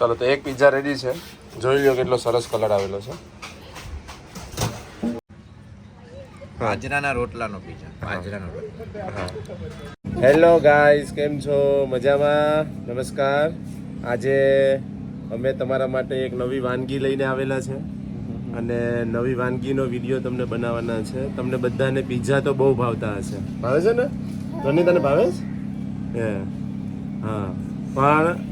ચાલો તો એક પિઝા રેડી છે. જોઈ લ્યો કેટલો સરસ કલર આવેલો છે. બાજરાના રોટલાનો પીઝા બાજરાનો રોટલા. હેલો ગાઈસ કેમ છો? મજામાં? નમસ્કાર. આજે અમે તમારા માટે એક નવી વાનગી લઈને આવેલા છે. અને નવી વાનગીનો વીડિયો તમને બનાવવાના છે. તમને બધાને પિઝા તો બહુ ભાવતા હશે. ભાવે છે ને? ધની તને ભાવે છે? હે. હા. પણ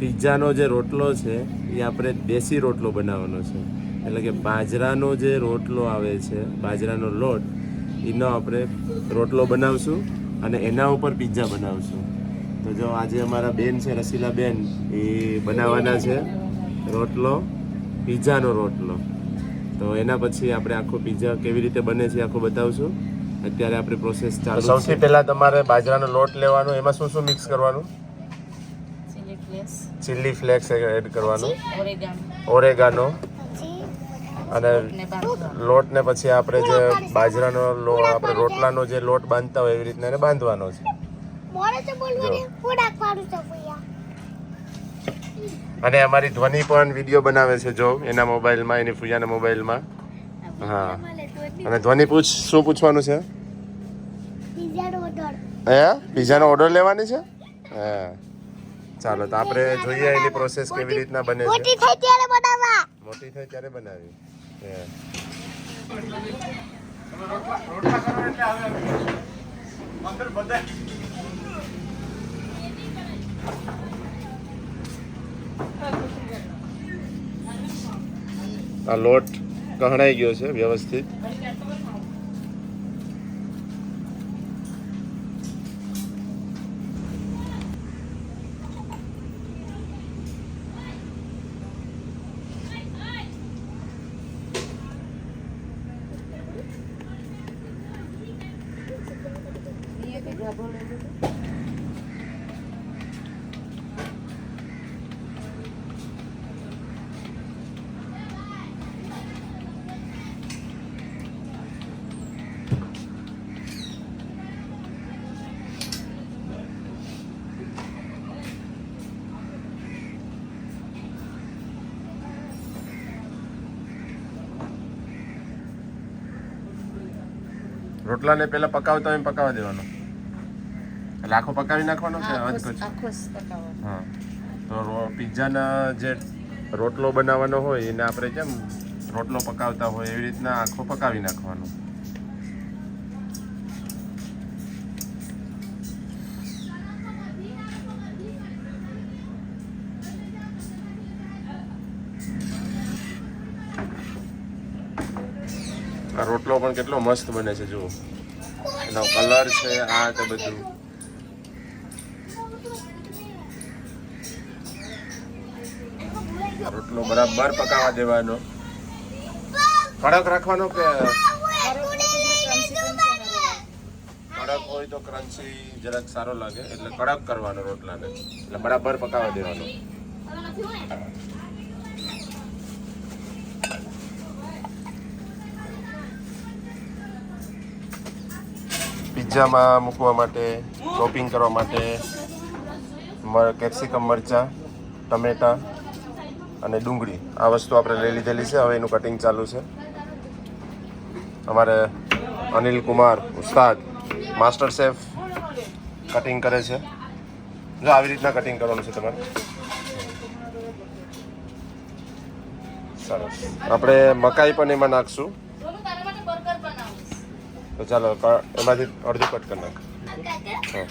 પિઝાનો જે રોટલો છે એ આપણે દેશી રોટલો બનાવવાનો છે. એટલે કે બાજરાનો જે રોટલો આવે છે બાજરાનો લોટ એનો આપણે રોટલો બનાવશું અને એના ઉપર પિઝા બનાવશું. તો જો આજે અમારા બેન છે રસીલા બેન એ બનાવવાના છે રોટલો પિઝાનો રોટલો. તો એના પછી આપણે આખો પિઝા કેવી રીતે બને છે આખો બતાવશું. અત્યારે આપણે પ્રોસેસ ચાલુ સૌથી પહેલાં તમારે બાજરાનો લોટ લેવાનો એમાં શું શું મિક્સ કરવાનું? ચીલી ફ્લેક્સ એડ કરવાનું. ઓરેગાન ઓરેગાનો અને લોટને લોટ ને પછી આપણે જે બાજરાનો લો આપણે રોટલાનો જે લોટ બાંધતા હોય એવી રીતના એને બાંધવાનો છે. અને અમારી ધ્વનિ પણ વીડિયો બનાવે છે જો એના મોબાઈલમાં એની ફૂયાના મોબાઈલમાં. હા. અને ધ્વનિ પૂછ શું પૂછવાનું છે? હે? પિઝાનો ઓર્ડર લેવાની છે? હા. ચાલો તો આપણે જોઈએ એની પ્રોસેસ કેવી રીતના બને છે. મોટી થઈ ત્યારે બનાવવા. મોટી થાય ત્યારે બનાવી. આ લોટ કહણાઈ ગયો છે વ્યવસ્થિત. રોટલાને પહેલા પકાવતા હોય એમ પકાવવા દેવાનો. એટલે આખો પકાવી નાખવાનો છે અધ કચ આખો જ પકાવવાનો. હા. તો રો- પિઝાના જે રોટલો બનાવવાનો હોય એને આપણે કેમ રોટલો પકાવતા હોય એવી રીતના આખો પકાવી નાખવાનો. આ રોટલો પણ કેટલો મસ્ત બને છે, જુઓ. એનો કલર છે, આ તે બધું. રોટલો બરાબર પકાવવા દેવાનો. કડક રાખવાનો કે કડક હોય તો ક્રન્ચી જરાક સારો લાગે. એટલે કડક કરવાનો રોટલાને. એટલે બરાબર પકાવવા દેવાનો. પિઝામાં મૂકવા માટે ટોપિંગ કરવા માટે કેપ્સિકમ મરચાં, ટમેટાં અને ડુંગળી. આ વસ્તુ આપણે લઈ લીધેલી છે. હવે એનું કટિંગ ચાલુ છે. અમારે અનિલ કુમાર, ઉસ્તાદ, માસ્ટર શેફ કટિંગ કરે છે. જો આવી રીતના કટિંગ કરવાનું છે તમારે. સરસ. આપણે મકાઈ પણ એમાં નાખશું. તો ચાલો એમાંથી અડધું કટ કરી નાખ. હા.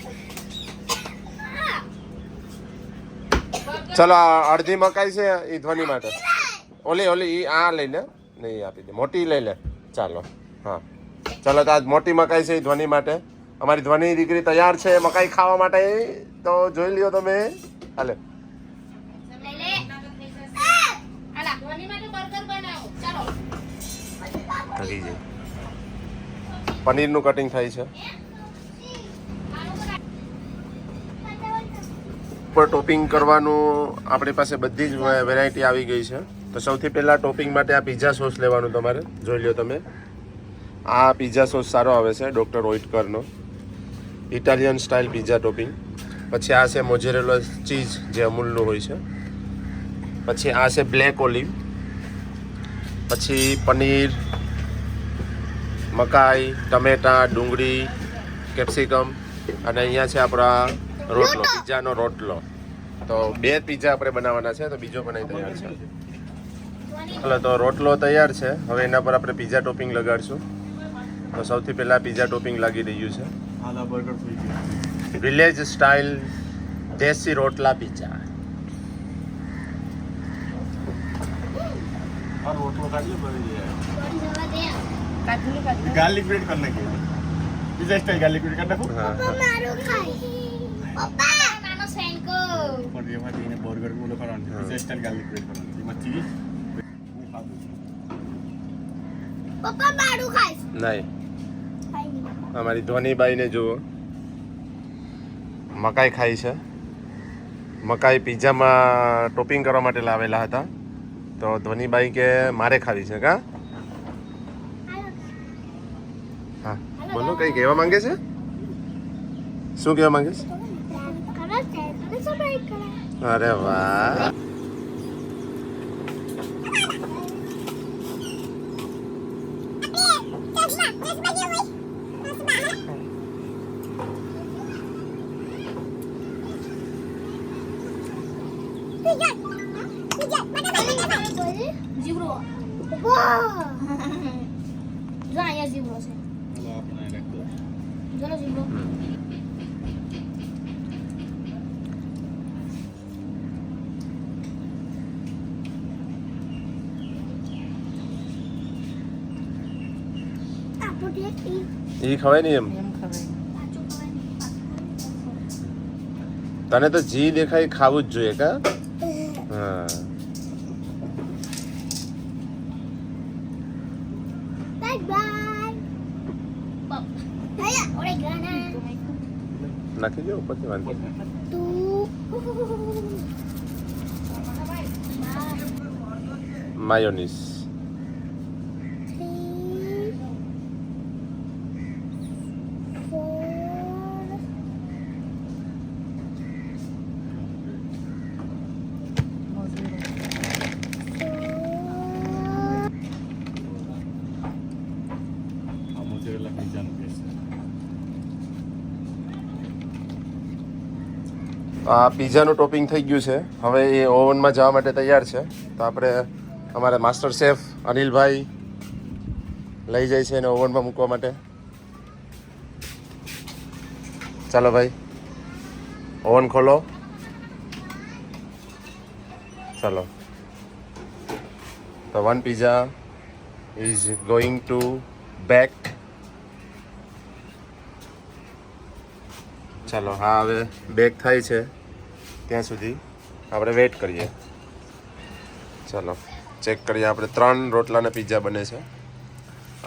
ચલો આ અડધી મકાઈ છે એ ધ્વનિ માટે. ઓલી ઓલી એ આ લઈ લે નહીં આપી દે. મોટી લઈ લે. ચાલો હા. ચાલો તો આજ મોટી મકાઈ છે એ ધ્વનિ માટે. અમારી ધ્વનિ દીકરી તૈયાર છે મકાઈ ખાવા માટે. તો જોઈ લ્યો તમે. હાલે. થકી જાય. પનીરનું કટિંગ થાય છે. ઉપર ટોપિંગ કરવાનું આપણી પાસે બધી જ વેરાયટી આવી ગઈ છે. તો સૌથી પહેલાં ટોપિંગ માટે આ પિઝા સોસ લેવાનું તમારે. જોઈ લો તમે. આ પિઝા સોસ સારો આવે છે ડૉક્ટર ઓઇટકરનો ઇટાલિયન સ્ટાઇલ પિઝા ટોપિંગ પછી આ છે મોજેરેલો ચીઝ જે અમૂલનું હોય છે. પછી આ છે બ્લેક ઓલિવ પછી પનીર મકાઈ ટમેટા ડુંગળી કેપ્સિકમ અને અહીંયા છે આપણા રોટલો પિઝાનો રોટલો. તો બે પીઝા આપણે બનાવવાના છે તો બીજો બનાવી તૈયાર છે એટલે તો રોટલો તૈયાર છે. હવે એના પર આપણે પીઝા ટોપિંગ લગાડશું. તો સૌથી પહેલાં પિઝા ટોપિંગ લાગી રહ્યું છે. વિલેજ સ્ટાઇલ દેશી રોટલા પિઝા. और ગાર્લિક બ્રેડ કરી નાખીએ બીજા સ્ટાઈલ ગાર્લિક બ્રેડ કરી નાખો. હા મારું ખાઈ. પપ્પા! નાનો સેન્કો. પણ એ માટે એને બર્ગર બોલો કરવાનું બીજા સ્ટાઈલ ગાર્લિક બ્રેડ કરવાનું એમાં ચીઝ પપ્પા મારું ખાઈશ. નહીં. અમારી ધોનીબાઈને જુઓ. મકાઈ ખાઈ છે. મકાઈ પિઝામાં ટોપિંગ કરવા માટે લાવેલા હતા. તો ધોનીબાઈ કે મારે ખાવી છે કા? હા બોલો કઈ કહેવા માંગે છે શું કહેવા માંગે છે કરો છે કરો સબસ્ક્રાઇબ કરો અરે વાહ જીવરો વાહ જો અહીંયા જીવરો છે એ ખવાય નહીં એમ? તને તો જી દેખાય ખાવું જ જોઈએ કા? હા. નાખી દો ઉપરથી વાંધો. Mayonnaise Three. Four. Four. આ મોઝરેલા પિઝાનો પીસ આ પિઝાનું ટોપિંગ થઈ ગયું છે. હવે એ ઓવનમાં જવા માટે તૈયાર છે. તો આપણે અમારા માસ્ટર શેફ અનિલભાઈ લઈ જાય છે એને ઓવનમાં મૂકવા માટે. ચાલો ભાઈ, ઓવન ખોલો. ચાલો. તો one pizza is going to bake ચાલો, હા, હવે બેક થાય છે. ત્યાં સુધી આપણે વેઇટ કરીએ. ચાલો ચેક કરીએ. આપણે ત્રણ રોટલાના પીઝા બને છે.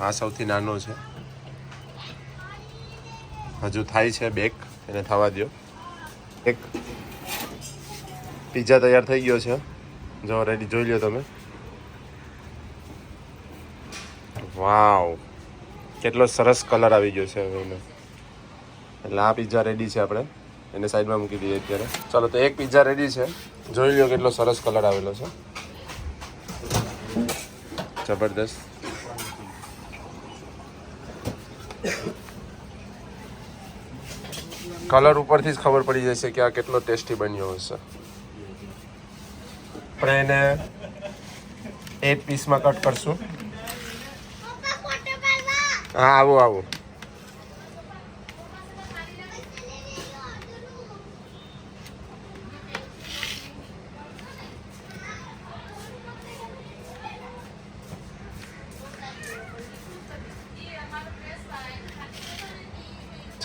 આ સૌથી નાનો છે. હજુ થાય છે બેક એને થવા દો એક પીઝા તૈયાર થઈ ગયો છે. જો રેડી જોઈ લો તમે. વાવ કેટલો સરસ કલર આવી ગયો છે હવે એનો. એટલે આ પિઝા રેડી છે આપણે. એને સાઈડમાં મૂકી દઈએ અત્યારે. ચાલો તો એક પિઝા રેડી છે. જોઈ લો કેટલો સરસ કલર આવેલો છે. જબરદસ્ત. કલર ઉપરથી જ ખબર પડી જશે કે આ કેટલો ટેસ્ટી બન્યો હશે. આપણે એને એક પીસમાં કટ કરશું. હા આવો આવું.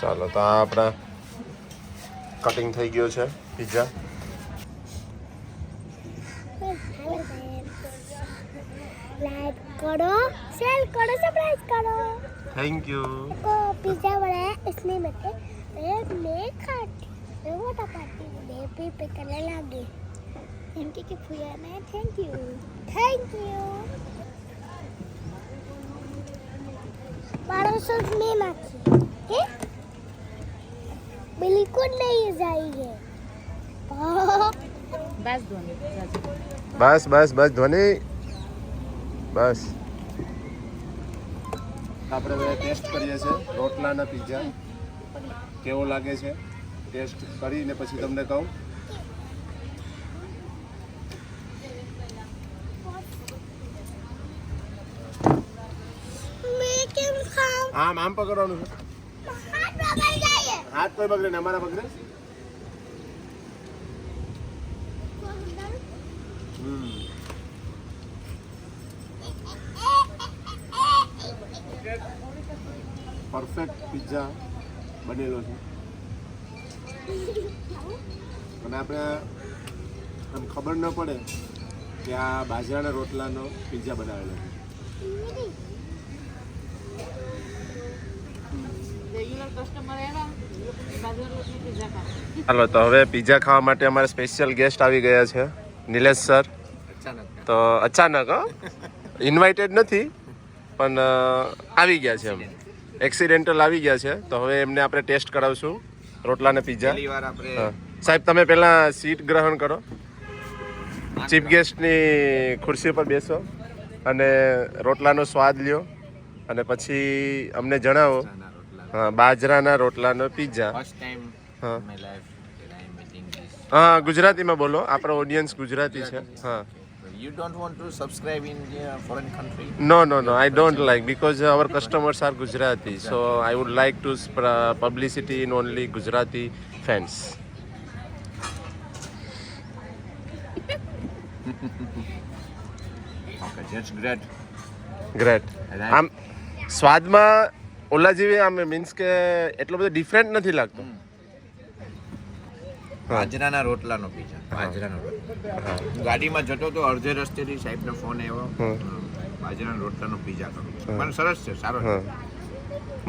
ચાલો તો આ આપણા કટિંગ થઈ ગયો છે પિઝા लाइक करो शेयर करो सब्सक्राइब करो થેન્ક યુ को पिज्जा बनाया इसमें मैं मैं मैं खाती मैं वो पाती मैं भी पे करने लगी थैंक यू कि फुया ने थैंक यू थैंक यू बारह सौ में नाखी है बिल्कुल नहीं जाएंगे બસ ધોની બસ બસ બસ ધ્વનિ બસ આપણે હવે ટેસ્ટ કરીએ છીએ રોટલાના પીઝા કેવો લાગે છે ટેસ્ટ કરીને પછી તમને કહું मैं क्यों खाऊं આમ આમ પકડવાનું છે हाथ पकड़ जाइए હાથ કોઈ બગડે ને? અમારા બગડે પરફેક્ટ પિઝા બનેલો છે. અને આપણે આમ ખબર ન પડે કે આ બાજરાના રોટલાનો પિઝા બનાવેલો છે. ચાલો તો હવે પિઝા ખાવા માટે અમારે સ્પેશિયલ ગેસ્ટ આવી ગયા છે નિલેશ સર તો અચાનક હો. ઇન્વાઇટેડ નથી પણ આવી ગયા છે એમ. એક્સિડેન્ટલ આવી ગયા છે. તો હવે એમને આપણે ટેસ્ટ કરાવશું રોટલા ને પિઝા પહેલી વાર આપણે હા. સાહેબ તમે પહેલાં સીટ ગ્રહણ કરો. ચીફ ગેસ્ટની ખુરશી પર બેસો અને રોટલાનો સ્વાદ લ્યો અને પછી અમને જણાવો બાજરાના રોટલાનો પિઝા હા. ગુજરાતીમાં બોલો આપણો ઓડિયન્સ ગુજરાતી છે હા You don't want to subscribe in a foreign country? No, no, no. I don't like because our customers are Gujarati. So I would like to sp- publicity in only Gujarati fans. Okay, that's great. Great. આમ સ્વાદમાં ઓલા જેવી આમ means કે એટલો બધો different નથી લાગતો. બાજરાના રોટલાનો પીઝા બાજરાનો રોટલા. ગાડીમાં જતો તો અડધે રસ્તેથી સાહેબનો ફોન આવ્યો. બાજરાના રોટલાનો પીઝા કરો. પણ સરસ છે સારો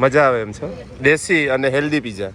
મજા આવે એમ છે? દેશી અને હેલ્ધી પીઝા